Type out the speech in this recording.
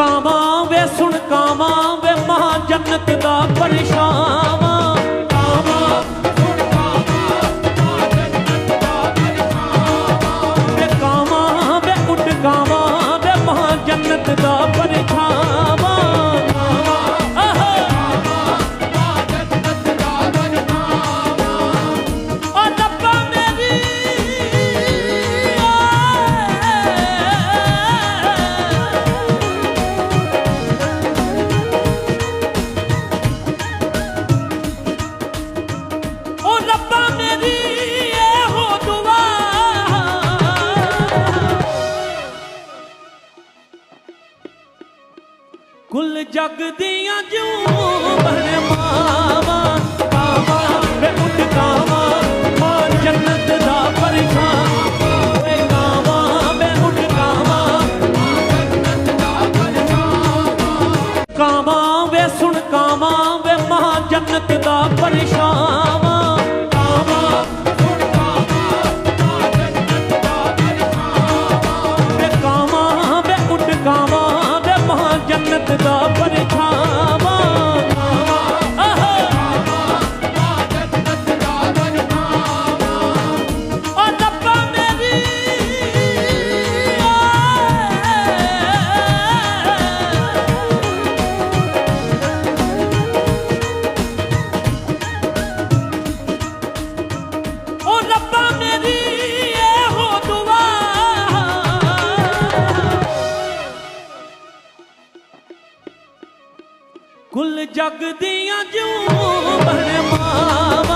ਕਾਵਾਂ ਵੇ ਸੁਣ ਕਾਵਾਂ ਵੇ ਮਹਾ ਜੰਨਤ ਦਾ ਪਰੇਸ਼ਾਨ। ਕੁੱਲ ਜਗ ਦੀਆਂ ਜੂ ਬਣ ਮਾਵਾ ਕਾਵਾ ਵੇ ਉੱਡ ਕਾਵਾ ਮਾਂ ਜੰਨਤ ਦਾ ਪਰਛਾਵਾਂ ਵੇ ਕਾਵਾ ਕਾਵਾਂ ਵੇ ਸੁਣ, ਕਾਵਾਂ ਵੇ ਮਹਾ ਜੰਨਤ ਦਾ ਪਰੇਸ਼ਾਨ ਕੁੱਲ ਜਗ ਦੀਆਂ ਜੂ ਬਣ ਮਾਂ